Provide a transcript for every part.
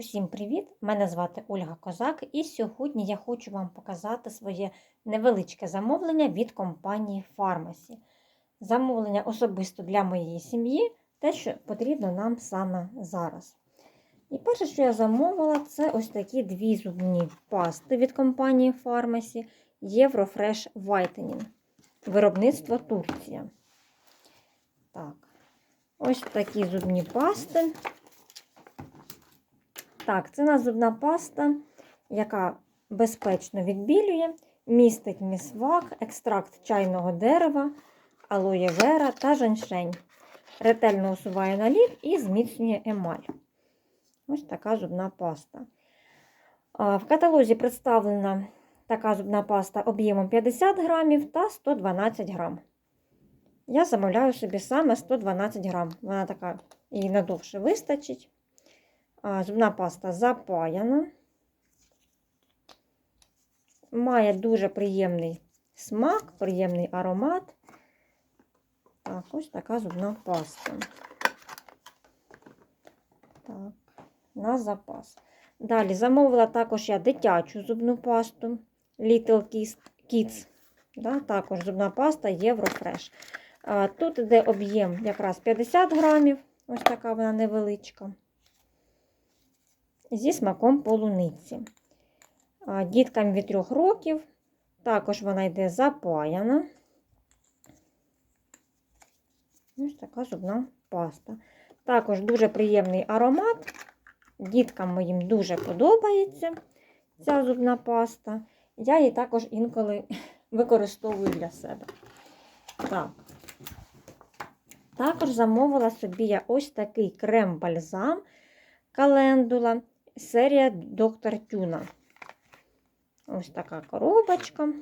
Усім привіт! Мене звати Ольга Козак, і сьогодні я хочу вам показати своє невеличке замовлення від компанії Фармасі. Замовлення особисто для моєї сім'ї, те, що потрібно нам саме зараз. І перше, що я замовила, це ось такі дві зубні пасти від компанії Фармасі Eurofresh Whitening. Виробництво Турція. Так, ось такі зубні пасти. Так, це у нас зубна паста, яка безпечно відбілює, містить місвак, екстракт чайного дерева, алоє вера та женьшень. Ретельно усуває наліт і зміцнює емаль. Ось така зубна паста. В каталозі представлена така зубна паста об'ємом 50 грамів та 112 грам. Я замовляю собі саме 112 грам. Вона така їй надовше вистачить. Зубна паста запаяна. Має дуже приємний смак, приємний аромат. Так, ось така зубна паста. Так, на запас. Далі замовила також я дитячу зубну пасту Little Kids. Да, Також зубна паста Eurofresh. Тут йде об'єм якраз 50 грамів, ось така вона невеличка зі смаком полуниці. Діткам від 3 років, також вона йде запаяна. Ось така зубна паста. Також дуже приємний аромат. Діткам моїм дуже подобається ця зубна паста. Я її також інколи використовую для себе. Так. Також замовила собі я ось такий крем-бальзам календула серія Доктор Тюна. Ось така коробочка.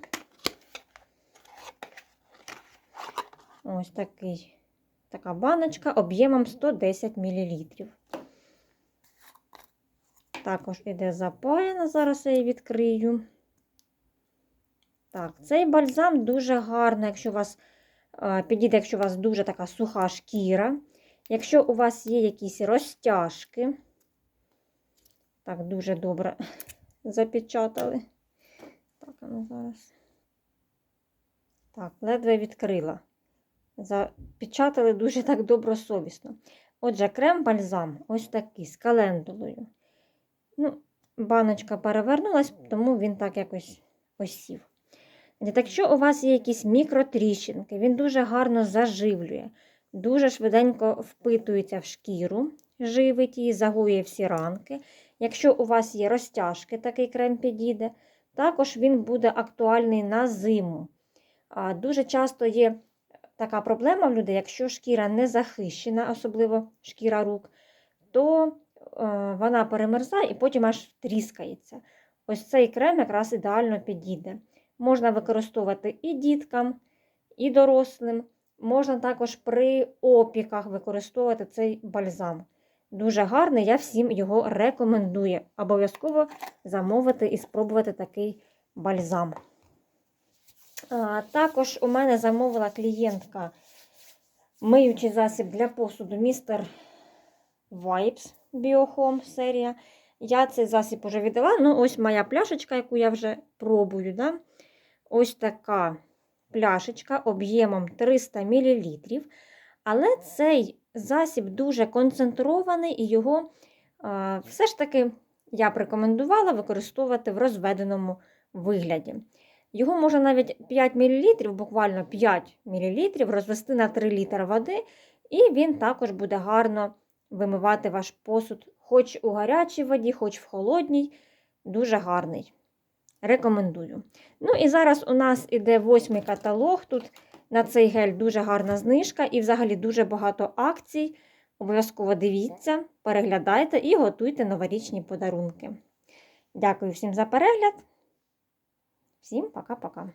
Ось такий, така баночка об'ємом 110 мл. Також іде запаяна, зараз я її відкрию. Так, цей бальзам дуже гарний, якщо у вас підійде, якщо у вас дуже така суха шкіра. Якщо у вас є якісь розтяжки, так, дуже добре запечатали. Так, а ну зараз. Так, ледве відкрила. Запечатали дуже так добросовісно. Отже, крем-бальзам ось такий з календулою. Ну, баночка перевернулась, тому він так якось осів. Якщо у вас є якісь мікротріщинки, він дуже гарно заживлює, дуже швиденько впитується в шкіру, живить її, загоює всі ранки. Якщо у вас є розтяжки, такий крем підійде, також він буде актуальний на зиму. Дуже часто є така проблема в людей, якщо шкіра не захищена, особливо шкіра рук, то е, вона перемерзає і потім аж тріскається. Ось цей крем якраз ідеально підійде. Можна використовувати і діткам, і дорослим. Можна також при опіках використовувати цей бальзам. Дуже гарний, я всім його рекомендую. Обов'язково замовити і спробувати такий бальзам. А, також у мене замовила клієнтка миючий засіб для посуду Mr. Vibes Biohome серія. Я цей засіб вже віддала. Ну, ось моя пляшечка, яку я вже пробую. Да? Ось така пляшечка об'ємом 300 мл. Але цей засіб дуже концентрований, і його все ж таки я б рекомендувала використовувати в розведеному вигляді. Його можна навіть 5 мл, буквально 5 мл, розвести на 3 літри води, і він також буде гарно вимивати ваш посуд, хоч у гарячій воді, хоч в холодній. Дуже гарний. Рекомендую. Ну і зараз у нас іде восьмий каталог. Тут на цей гель дуже гарна знижка і взагалі дуже багато акцій. Обов'язково дивіться, переглядайте і готуйте новорічні подарунки. Дякую всім за перегляд. Всім пока-пока.